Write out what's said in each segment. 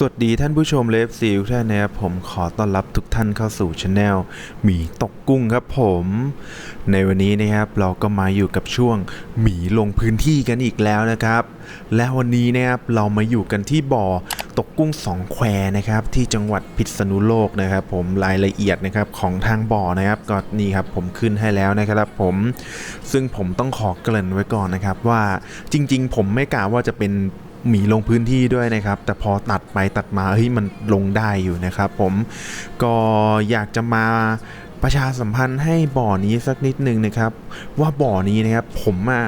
สวัสดีท่านผู้ชมเลฟซีทุกท่านนะครับผมขอต้อนรับทุกท่านเข้าสู่ช anel หมีตกกุ้งครับผม ในวันนี้นะครับเราก็มาอยู่กับช่วงหมีลงพื้นที่กันอีกแล้วนะครับ และวันนี้นะครับเรามาอยู่กันที่บ่อตกกุ้งสองแควนะครับที่จังหวัดพิษณุโลกนะครับ ผมรายละเอียดนะครับของทางบ่อนะครับก็นี่ครับผมขึ้นให้แล้วนะครับผมซึ่งผมต้องขอเกริ่นไว้ก่อนนะครับว่าจริง ๆ ผมไม่กล่าวว่าจะเป็น หมีลงพื้นที่ด้วยนะครับ แต่พอตัดไปตัดมาเฮ้ยมันลงได้อยู่นะครับผมก็อยากจะมาประชาสัมพันธ์ให้บ่อนี้สักนิดนึงนะครับ ว่าบ่อนี้นะครับผมอะ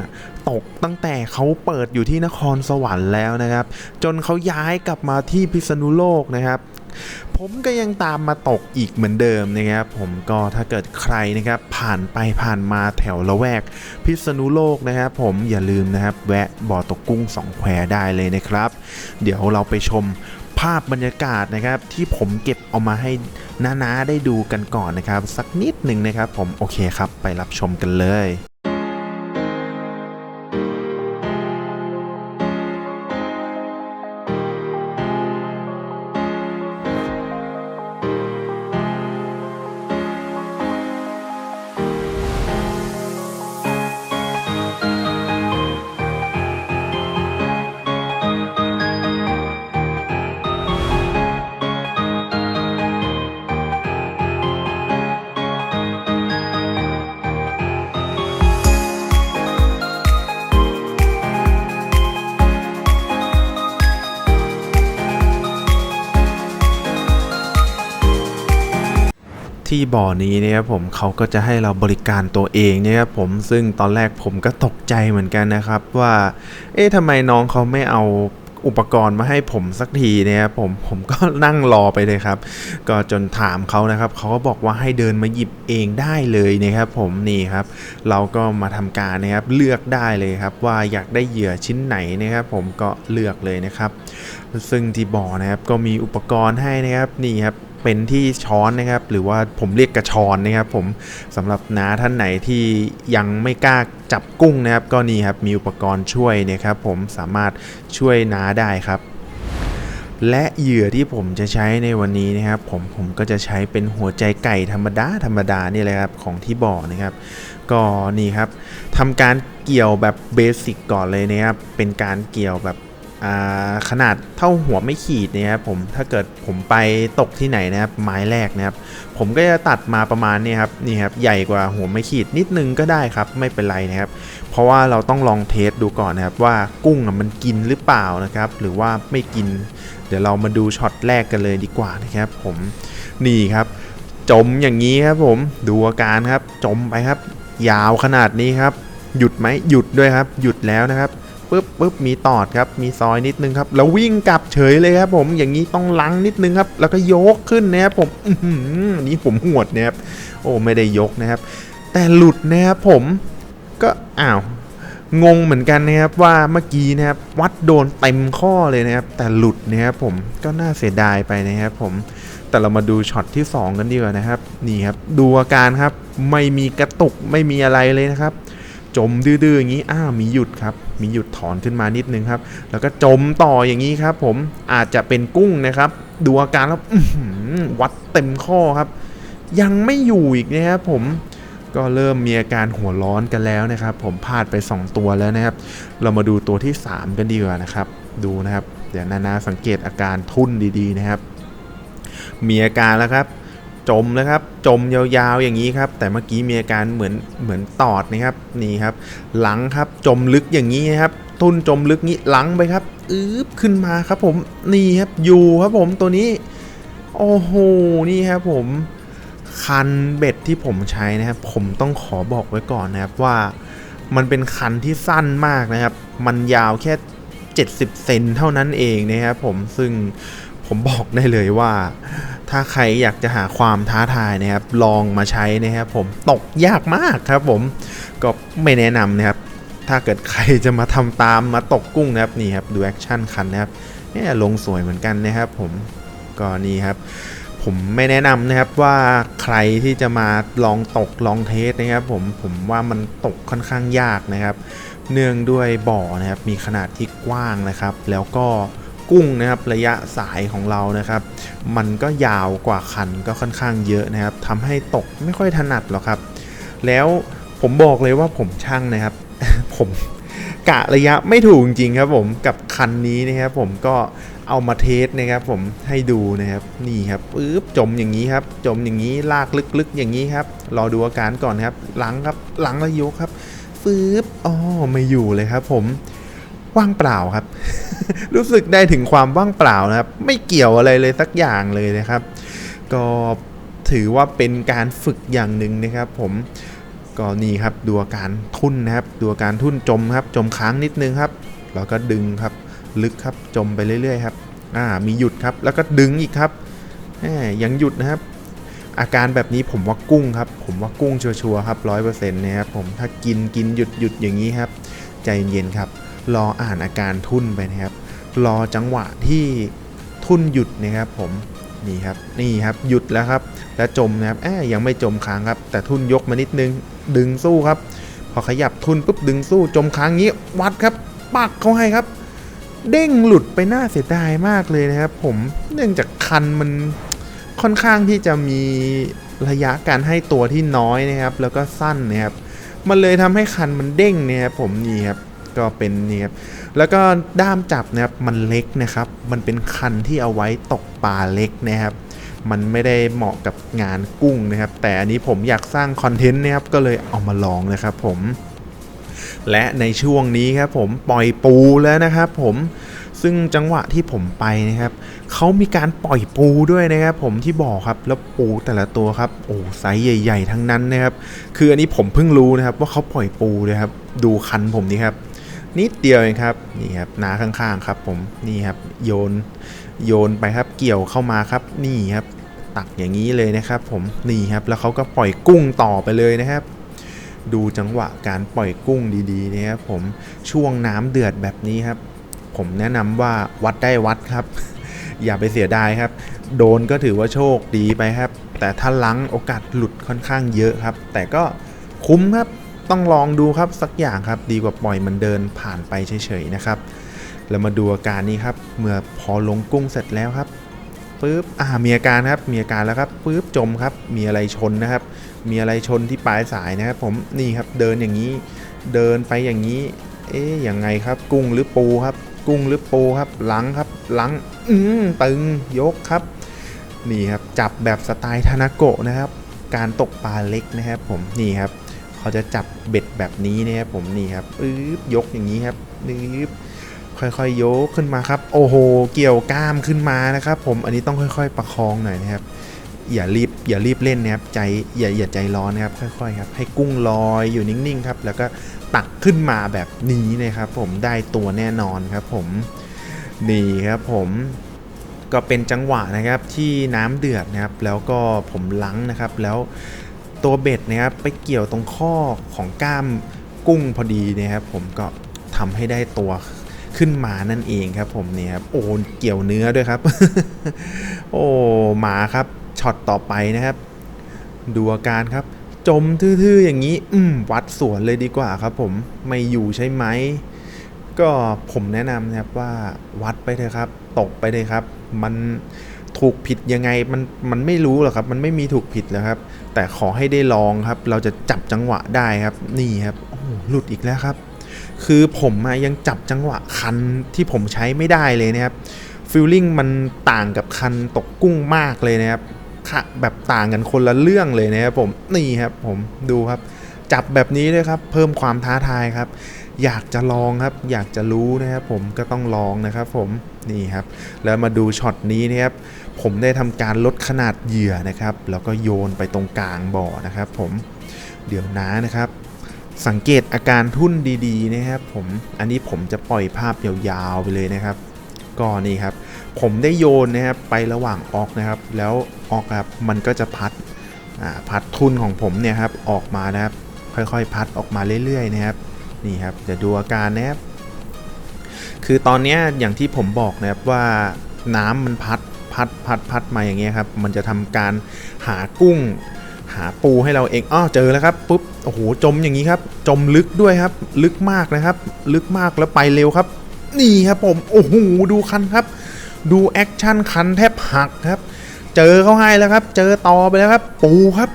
ตกตั้งแต่เขาเปิดอยู่ที่นครสวรรค์แล้วนะครับ จนเขาย้ายกลับมาที่พิษณุโลกนะครับ ผมก็ยังตามมาตกอีกเหมือนเดิมนะครับ ผมก็ถ้าเกิดใครนะครับ ผ่านไปผ่านมาแถวละแวก พิษณุโลกนะครับผมอย่าลืมนะครับ แวะบ่อตกกุ้งสองแควได้เลยนะครับ เดี๋ยวเราไปชมภาพบรรยากาศนะครับที่ผมเก็บเอามาให้น้าๆได้ดูกันก่อนนะครับ สักนิดหนึ่งนะครับ ผมโอเคครับ ไปรับชมกันเลย ที่บ่อนี้เนี่ยครับผมเขาก็จะให้เราบริการตัวเองเนี่ยครับผมซึ่งตอนแรกผมก็ตกใจเหมือนกันนะครับว่า เอ๊ะทำไมน้องเขาไม่เอาอุปกรณ์มาให้ผมสักทีเนี่ยครับผมผมก็นั่งรอไปเลยครับ ก็จนถามเขานะครับเขาก็บอกว่าให้เดินมาหยิบเองได้เลยนะครับ ผมนี่ครับ เราก็มาทำการนะครับเลือกได้เลยครับ ว่าอยากได้เหยื่อชิ้นไหนนะครับ ผมก็เลือกเลยนะครับซึ่งที่บ่อนะครับก็มีอุปกรณ์ให้นะครับนี่ครับเป็นที่ช้อนนะครับ หรือว่าผมเรียกกระชอนนะครับ ผมสำหรับน้าท่านไหนที่ยังไม่กล้าจับกุ้งนะครับ ก็นี่ครับมีอุปกรณ์ช่วยนะครับ ผมสามารถช่วยน้าได้ครับ และเหยื่อที่ผมจะใช้ในวันนี้นะครับ ผมผมก็จะใช้เป็นหัวใจไก่ธรรมดาธรรมดานี่เลยครับของที่บ่อนะครับ ก็นี่ครับทำการเกี่ยวแบบเบสิกก่อนเลยนะครับ เป็นการเกี่ยวแบบ ขนาดเท่าหัวไม่ขีดเนะครับผมถ้าเกิดผมไปตกที่ไหนนะครับไม้แรกนะครับผมก็จะตัดมาประมาณนี้ครับนี่ครับใหญ่กว่าหัวไม่ขีดนิดนึงก็ได้ครับไม่เป็นไรนะครับ เพราะว่าเราต้องลองเทสดูก่อนนะครับว่ากุ้งมันกินหรือเปล่านะครับ หรือว่าไม่กิน เดี๋ยวเรามาดูช็อตแรกกันเลยดีกว่านะครับ ผมนี่ครับ จมอย่างนี้ครับผมดูอาการครับ จมไปครับ ยาวขนาดนี้ครับ หยุดไหมหยุดด้วยครับ หยุดแล้วนะครับ ปึ๊บปึ๊บมีตอดครับมีซอยนิดนึงครับแล้ววิ่งกลับเฉยเลยครับผมอย่างนี้ต้องลังนิดนึงครับแล้วก็ยกขึ้นนะครับผมอื้อหือนี่ผมหวดนะครับโอ้ไม่ได้ยกนะครับ แต่หลุดนะครับผมก็อ้าวงงเหมือนกันนะครับว่าเมื่อกี้นะครับวัดโดนเต็มข้อเลยนะครับ แต่หลุดนะครับผมก็น่าเสียดายไปนะครับผมแต่เรามาดูช็อตที่ 2 กันดีกว่านะครับ นี่ครับ ดูอาการครับ ไม่มีกระตุกไม่มีอะไรเลยนะครับ จมดื้อๆอย่างนี้อ้าวมีหยุดครับ มีหยุดถอนขึ้นมานิดนึงครับ แล้วก็จมต่ออย่างนี้ครับ ผมอาจจะเป็นกุ้งนะครับ ดูอาการแล้ววัดเต็มข้อครับ ยังไม่อยู่อีกนะครับผมก็เริ่มมีอาการหัวร้อนกันแล้วนะครับ ผมพลาดไป 2 ตัวแล้วนะครับ เรามาดูตัวที่ 3 กันดีกว่านะครับ ดูนะครับ เดี๋ยวนานาสังเกตอาการทุ่นดีๆนะครับ มีอาการแล้วครับ จมแล้วครับจมยาวๆอย่างนี้ครับ แต่เมื่อกี้มีอาการเหมือนเหมือนตอดนะครับนี่ครับ หลังครับจมลึกอย่างนี้ครับทุ่นจมลึกนี้หลังไปครับอืบขึ้นมาครับผมนี่ครับอยู่ครับผมตัวนี้ โอ้โหนี่ครับผมคันเบ็ดที่ผมใช้นะครับ ผมต้องขอบอกไว้ก่อนนะครับว่ามันเป็นคันที่สั้นมากนะครับ มันยาวแค่ 70 เซนเท่านั้นเองนะครับผมซึ่งผมบอกได้เลยว่า ถ้าใครอยากจะหาความท้าทายนะครับ ลองมาใช้นะครับผมตกยากมากครับผมก็ไม่แนะนำนะครับ ถ้าเกิดใครจะมาทำตามมาตกกุ้งนะครับนี่ครับดูแอคชั่นคันนะครับเนี่ยลงสวยเหมือนกันนะครับผมก็นี่ครับ ผมไม่แนะนำนะครับว่าใครที่จะมาลองตกลองเทสนะครับ ผมผมว่ามันตกค่อนข้างยากนะครับ เนื่องด้วยบ่อนะครับมีขนาดที่กว้างนะครับ แล้วก็ กุ้งนะครับระยะสายของเรานะครับ มันก็ยาวกว่าคันก็ค่อนข้างเยอะนะครับทำให้ตกไม่ค่อยถนัดหรอกครับ แล้วผมบอกเลยว่าผมช่างนะครับ ผมกะระยะไม่ถูกจริงครับผมกับคันนี้นะครับผมก็เอามาเทสนะครับผมให้ดูนะครับนี่ครับปึ๊บจมอย่างนี้ครับ จมอย่างนี้ลากลึกๆ อย่างนี้ครับรอดูอาการก่อนครับหลังครับหลังแล้วยกครับฟืบอ๋อไม่อยู่เลยครับผม ว่างเปล่าครับ รู้สึกได้ถึงความว่างเปล่านะครับ ไม่เกี่ยวอะไรเลยสักอย่างเลยนะครับ ก็ถือว่าเป็นการฝึกอย่างหนึ่งนะครับ ผมก็นี่ครับดูอาการทุ่นนะครับดูอาการทุ่นจมครับ จมค้างนิดนึงครับแล้วก็ดึงครับ ลึกครับจมไปเรื่อย ๆ ครับอ่ามีหยุดครับ แล้วก็ดึงอีกครับแหมยังหยุดนะครับ อาการแบบนี้ผมว่ากุ้งครับ ผมว่ากุ้งชัวร์ๆครับร้อยเปอร์เซ็นต์นะครับผมถ้ากินกินหยุดหยุดอย่างนี้ครับ ใจเย็นๆครับ รออ่านอาการทุ่นไปนะครับ รอจังหวะที่ทุ่นหยุดนะครับผมนี่ครับนี่ครับหยุดแล้วครับแล้วจมนะครับแอบยังไม่จมค้างครับ แต่ทุ่นยกมานิดนึงดึงสู้ครับ พอขยับทุนปุ๊บดึงสู้จมค้างงี้วัดครับปักเขาให้ครับ เด้งหลุดไปน่าเสียดายมากเลยนะครับ ผมเนื่องจากคันมันค่อนข้างที่จะมีระยะการให้ตัวที่น้อยนะครับ แล้วก็สั้นนะครับ มันเลยทำให้คันมันเด้งนี่ยครับผมนี่ครับ ก็เป็นนี่ครับแล้วก็ด้ามจับนะครับมันเล็กนะครับ มันเป็นคันที่เอาไว้ตกปลาเล็กนะครับ มันไม่ได้เหมาะกับงานกุ้งนะครับ แต่อันนี้ผมอยากสร้างคอนเทนต์นะครับก็เลยเอามาลองนะครับผมและในช่วงนี้ครับผมปล่อยปูแล้วนะครับผมซึ่งจังหวะที่ผมไปนะครับเขามีการปล่อยปูด้วยนะครับ ผมที่บอกครับแล้วปูแต่ละตัวครับโอ้ไซส์ใหญ่ ๆ ทั้งนั้นนะครับ คืออันนี้ผมเพิ่งรู้นะครับ ว่าเขาปล่อยปูนะครับ ดูคันผมนี่ครับ นิดเดียวเองครับนี่ครับนาข้างๆครับผมนี่ครับโยนโยนไปครับเกี่ยวเข้ามาครับนี่ครับตักอย่างนี้เลยนะครับผมนี่ครับแล้วเขาก็ปล่อยกุ้งต่อไปเลยนะครับ ดูจังหวะการปล่อยกุ้งดีๆนะครับผมช่วงน้ำเดือดแบบนี้ครับ ผมแนะนำว่าวัดได้วัดครับ อย่าไปเสียดายครับ โดนก็ถือว่าโชคดีไปครับ แต่ถ้าลังโอกาสหลุดค่อนข้างเยอะครับ แต่ก็คุ้มครับ ต้องลองดูครับสักอย่างครับ ดีกว่าปล่อยมันเดินผ่านไปเฉยๆนะครับแล้วมาดูอาการนี้ครับ เมื่อพอลงกุ้งเสร็จแล้วครับปุ๊บอ่ามีอาการครับมีอาการแล้วครับปุ๊บจมครับ มีอะไรชนนะครับ มีอะไรชนที่ปลายสายนะครับ ผมนี่ครับเดินอย่างนี้เดินไปอย่างนี้ เอ๊ยยังไงครับ กุ้งหรือปูครับ กุ้งหรือปูครับหลังครับหลังอืมตึงยกครับ นี่ครับจับแบบสไตล์ทานาโกะนะครับ การตกปลาเล็กนะครับ ผมนี่ครับ เขาจะจับเบ็ดแบบนี้นะครับผมนี่ครับปึ๊บยกอย่างนี้ครับปึ๊บค่อยๆยกขึ้นมาครับ โอ้โห เกี่ยวกล้ามขึ้นมานะครับ ผมอันนี้ต้องค่อย ๆ ประคองหน่อยนะครับ อย่ารีบอย่ารีบเล่นนะครับใจอย่าอย่าใจร้อนนะครับ ค่อยๆครับ ให้กุ้งลอยอยู่นิ่งๆครับ แล้วก็ตักขึ้นมาแบบนี้นะครับ ผมได้ตัวแน่นอนครับ ผมนี่ครับผมก็เป็นจังหวะนะครับที่น้ำเดือดนะครับ แล้วก็ผมล้างนะครับแล้ว ตัวเบ็ดนะครับไปเกี่ยวตรงข้อของกล้ามกุ้งพอดีนะครับผมก็ทำให้ได้ตัวขึ้นมานั่นเองครับผมเนี่ยครับโอ้เกี่ยวเนื้อด้วยครับ โอ้หมาครับช็อตต่อไปนะครับ ดูอาการครับ จมทื่อๆอย่างนี้ อืมวัดสวนเลยดีกว่าครับ ผมไม่อยู่ใช่ไหมก็ผมแนะนำนะครับว่าวัดไปเถอะครับ ตกไปเลยครับ มัน ถูกผิดยังไงมันมันไม่รู้หรอกครับ มันไม่มีถูกผิดแล้วครับ แต่ขอให้ได้ลองครับ เราจะจับจังหวะได้ครับ นี่ครับโอ้หลุดอีกแล้วครับ คือผมยังจับจังหวะคันที่ผมใช้ไม่ได้เลยนะครับฟิลลิ่งมันต่างกับคันตกกุ้งมากเลยนะครับค่ะแบบต่างกันคนละเรื่องเลยนะครับผมนี่ครับผมดูครับ จับแบบนี้เลยครับ เพิ่มความท้าทายครับ อยากจะลองครับ อยากจะรู้นะครับผมก็ต้องลองนะครับผมนี่ครับ แล้วมาดูช็อตนี้นะครับผมได้ทำการลดขนาดเหยื่อนะครับ แล้วก็โยนไปตรงกลางบ่อนะครับ ผมเดี๋ยวนะนะครับ สังเกตอาการทุ่นดีๆนะครับผมอันนี้ผมจะปล่อยภาพยาวๆไปเลยนะครับก็นี่ครับ ผมได้โยนนะครับไประหว่างออกนะครับ แล้วออกครับมันก็จะพัดพัดทุนของผมเนี่ยครับออกมานะครับ ค่อยๆ พัดออกมาเรื่อยๆนะครับ นี่ครับจะดูอาการนะครับคือตอนนี้อย่างที่ผมบอกนะครับว่าน้ำมันพัดพัดพัดพัดมาอย่างเงี้ยครับมันจะทำการหากุ้ง หาปูให้เราเองอ้อเจอแล้วครับปุ๊บโอ้โหจมอย่างนี้ครับ จมลึกด้วยครับ ลึกมากนะครับ ลึกมากแล้วไปเร็วครับ นี่ครับผมโอ้โหดูคันครับ ดูแอคชั่นคันแทบหักครับ เจอเขาให้แล้วครับ เจอต่อไปแล้วครับ ปูครับ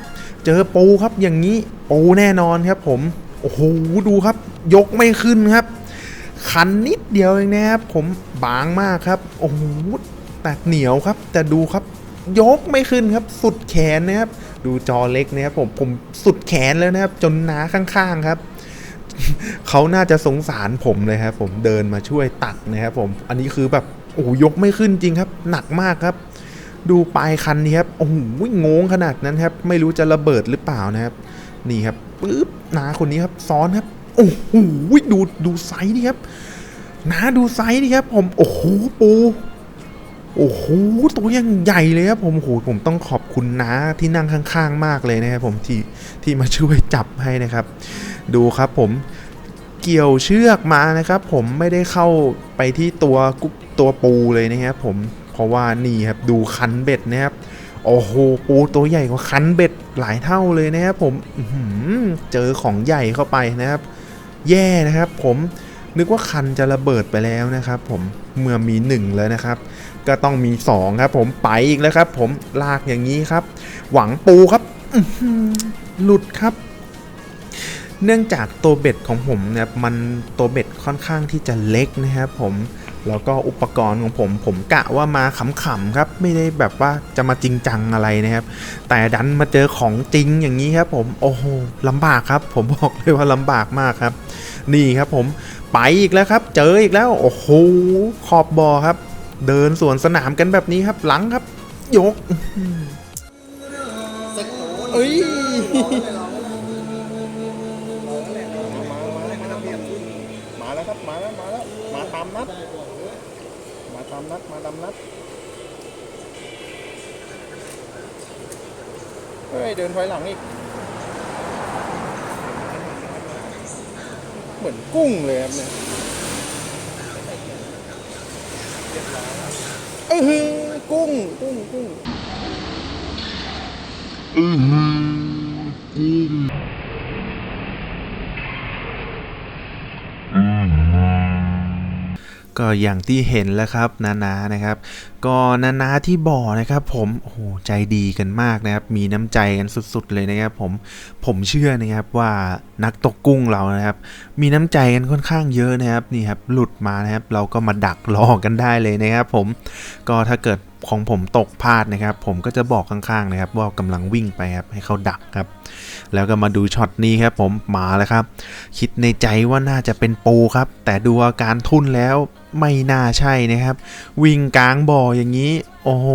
เจอปูครับอย่างนี้ปูแน่นอนครับผม โอ้โหดูครับ ยกไม่ขึ้นครับ คันนิดเดียวเองนะครับผมบางมากครับ โอ้โหแต่เหนียวครับ แต่ดูครับ ยกไม่ขึ้นครับ สุดแขนนะครับ ดูจอเล็กนะครับผมผมสุดแขนแล้วนะครับ จนน้าข้างๆครับเขาน่าจะสงสารผมเลยครับผมเดินมาช่วยตักนะครับผมอันนี้คือแบบโอ้โหยกไม่ขึ้นจริงครับ หนักมากครับ ดูปลายคันนี้ครับโอ้โหงงขนาดนั้นครับ ไม่รู้จะระเบิดหรือเปล่านะครับ นี่ครับปึ๊บ นาคนนี้ครับซ้อนครับโอ้โหดูดูไซส์นี่ครับนาดูไซส์นี่ครับผมโอ้โหปูโอ้โหตัวยังใหญ่เลยครับผมโอ้โหผมต้องขอบคุณน้าที่นั่งข้างๆ มากเลยนะครับผมที่ที่มาช่วยจับให้นะครับ ดูครับผมเกี่ยวเชือกมานะครับ ผมไม่ได้เข้าไปที่ตัวกุ๊กตัวปูเลยนะครับผมเพราะว่านี่ครับดูคันเบ็ดนะครับ โอ้โหปูตัวใหญ่กว่าคันเบ็ดหลายเท่าเลยนะครับผมเจอของใหญ่เข้าไปนะครับ แย่นะครับ ผมนึกว่าคันจะระเบิดไปแล้วนะครับ ผมเมื่อมีหนึ่งแล้วนะครับ ก็ต้องมีสองครับ ผมไปอีกแล้วครับ ผมลากอย่างนี้ครับ หวังปูครับหลุดครับ เนื่องจากตัวเบ็ดของผมเนี่ยมันตัวเบ็ดค่อนข้างที่จะเล็กนะครับ ผม แล้วก็อุปกรณ์ของผมผมกะว่ามาขำๆครับ ไม่ได้แบบว่าจะมาจริงจังอะไรนะครับ แต่ดันมาเจอของจริงอย่างนี้ครับ ผมโอ้โหลำบากครับ ผมบอกเลยว่าลำบากมากครับ นี่ครับผมไปอีกแล้วครับ เจออีกแล้วโอ้โหขอบบอครับ เดินสวนสนามกันแบบนี้ครับ หลังครับ ยกเอ้ย ตามนัดมาตามนัด เฮ้ย เดินถอยหลังอีก เหมือนกุ้งเลยครับเนี่ยเออหือกุ้ง กุ้ง กุ้ง ก็อย่างที่เห็นแล้วครับนานานะครับ ก็นานาที่บ่อนะครับ ผมโอ้โหใจดีกันมากนะครับ มีน้ำใจกันสุด ๆ เลยนะครับ ผมผมเชื่อนะครับว่านักตกกุ้งเรานะครับ มีน้ำใจกันค่อนข้างเยอะนะครับนี่ครับหลุดมานะครับ เราก็มาดักรอกันได้เลยนะครับ ผมก็ถ้าเกิด ของผมตกพลาดนะครับ ผมก็จะบอกข้างๆนะครับ ว่ากำลังวิ่งไปครับให้เขาดักครับ แล้วก็มาดูช็อตนี้ครับ ผมมาแล้วครับ คิดในใจว่าน่าจะเป็นปูครับ แต่ดูอาการทุ่นแล้วไม่น่าใช่นะครับ วิ่งกลางบ่ออย่างนี้ โอ้โห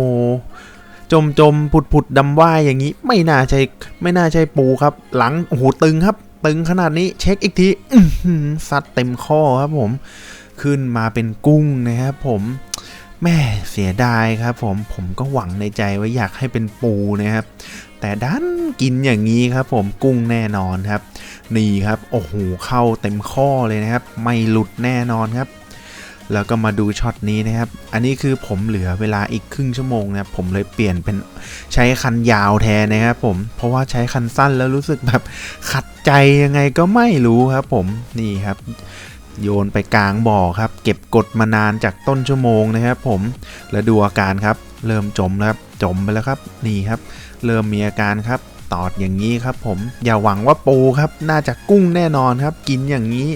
จมจมผุดผุดดำว่ายอย่างนี้ ไม่น่าใช่ไม่น่าใช่ปูครับ หลังโอ้โหตึงครับ ตึงขนาดนี้เช็คอีกทีซัดเต็มข้อครับผม ขึ้นมาเป็นกุ้งนะครับผม แม่เสียดายครับผมผมก็หวังในใจว่าอยากให้เป็นปูนะครับ แต่ดันกินอย่างนี้ครับผมกุ้งแน่นอนครับ นี่ครับโอ้โหเข้าเต็มข้อเลยนะครับ ไม่หลุดแน่นอนครับ แล้วก็มาดูช็อตนี้นะครับ อันนี้คือผมเหลือเวลาอีกครึ่งชั่วโมงนะครับผมเลยเปลี่ยนเป็นใช้คันยาวแทนนะครับผมเพราะว่าใช้คันสั้นแล้วรู้สึกแบบขัดใจยังไงก็ไม่รู้ครับ ผมนี่ครับ โยนไปกลางบ่อครับ เก็บกดมานานจากต้นชั่วโมงนะครับ ผมแล้วดูอาการครับ เริ่มจมแล้วครับจมไปแล้วครับนี่ครับ เริ่มมีอาการครับตอดอย่างนี้ครับ ผมอย่าหวังว่าปูครับ น่าจะกุ้งแน่นอนครับ กินอย่างนี้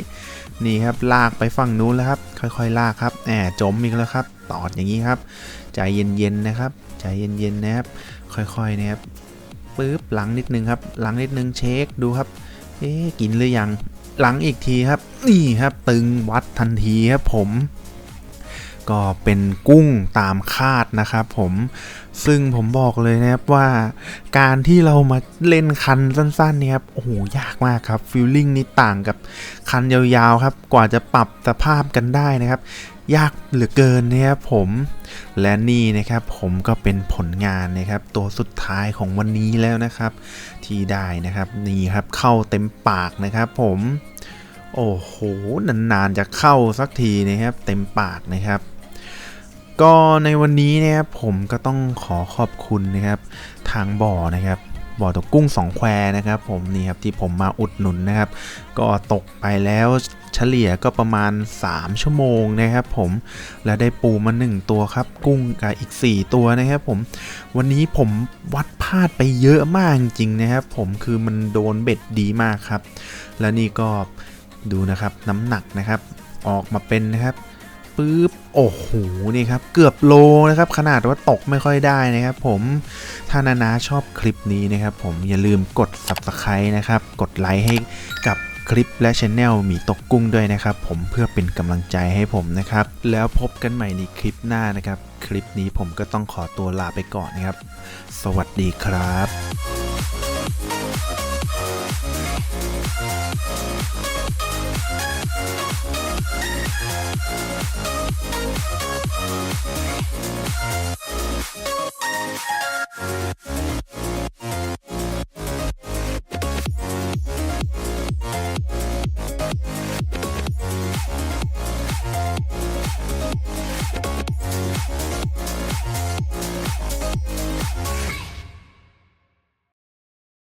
นี่ครับลากไปฝั่งนู้นแล้วครับ ค่อยๆ ลากครับแอบจมอีกแล้วครับ ตอดอย่างนี้ครับ ใจเย็นๆนะครับ ใจเย็นๆนะครับ ค่อยๆนะครับปึ๊บหลังนิดนึงครับ หลังนิดนึงเช็คดูครับ เอ๊กินหรือยัง หลังอีกทีครับ นี่ครับตึงวัดทันทีครับผมก็เป็นกุ้งตามคาดนะครับผมซึ่งผมบอกเลยนะครับว่าการที่เรามาเล่นคันสั้นๆเนี่ยครับโอ้โหยากมากครับฟิลลิ่งนี่ต่างกับคันยาวๆครับ กว่าจะปรับสภาพกันได้นะครับ ยากเหลือเกินนะครับผมและนี่นะครับผมก็เป็นผลงานนะครับ ตัวสุดท้ายของวันนี้แล้วนะครับ ที่ได้นะครับนี่ครับเข้าเต็มปากนะครับ ผมโอ้โหนานๆจะเข้าสักทีนะครับ เต็มปากนะครับ ก็ในวันนี้นะครับผมก็ต้องขอขอบคุณนะครับ ทางบ่อนะครับ บ่อตกกุ้งสองแควนะครับ ผมนี่ครับที่ผมมาอุดหนุนนะครับ ก็ตกไปแล้วเฉลี่ยก็ประมาณ 3 ชั่วโมงนะครับผมและได้ปูมา 1 ตัวครับ กุ้งกับอีก 4 ตัวนะครับผมวันนี้ผมวัดพลาดไปเยอะมากจริงนะครับ ผมคือมันโดนเบ็ดดีมากครับ และนี่ก็ดูนะครับน้ำหนักนะครับ ออกมาเป็นนะครับ ปึ๊บโอ้โหนี่ครับเกือบโลนะครับขนาดว่าตกไม่ค่อยได้นะครับผมถ้านานาชอบคลิปนี้นะครับผมอย่าลืมกด subscribe นะครับกดไลค์ให้กับคลิปและช anel หมีตกกุ้งด้วยนะครับ ผมเพื่อเป็นกำลังใจให้ผมนะครับ แล้วพบกันใหม่ในคลิปหน้านะครับ คลิปนี้ผมก็ต้องขอตัวลาไปก่อนนะครับ สวัสดีครับ